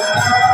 I'm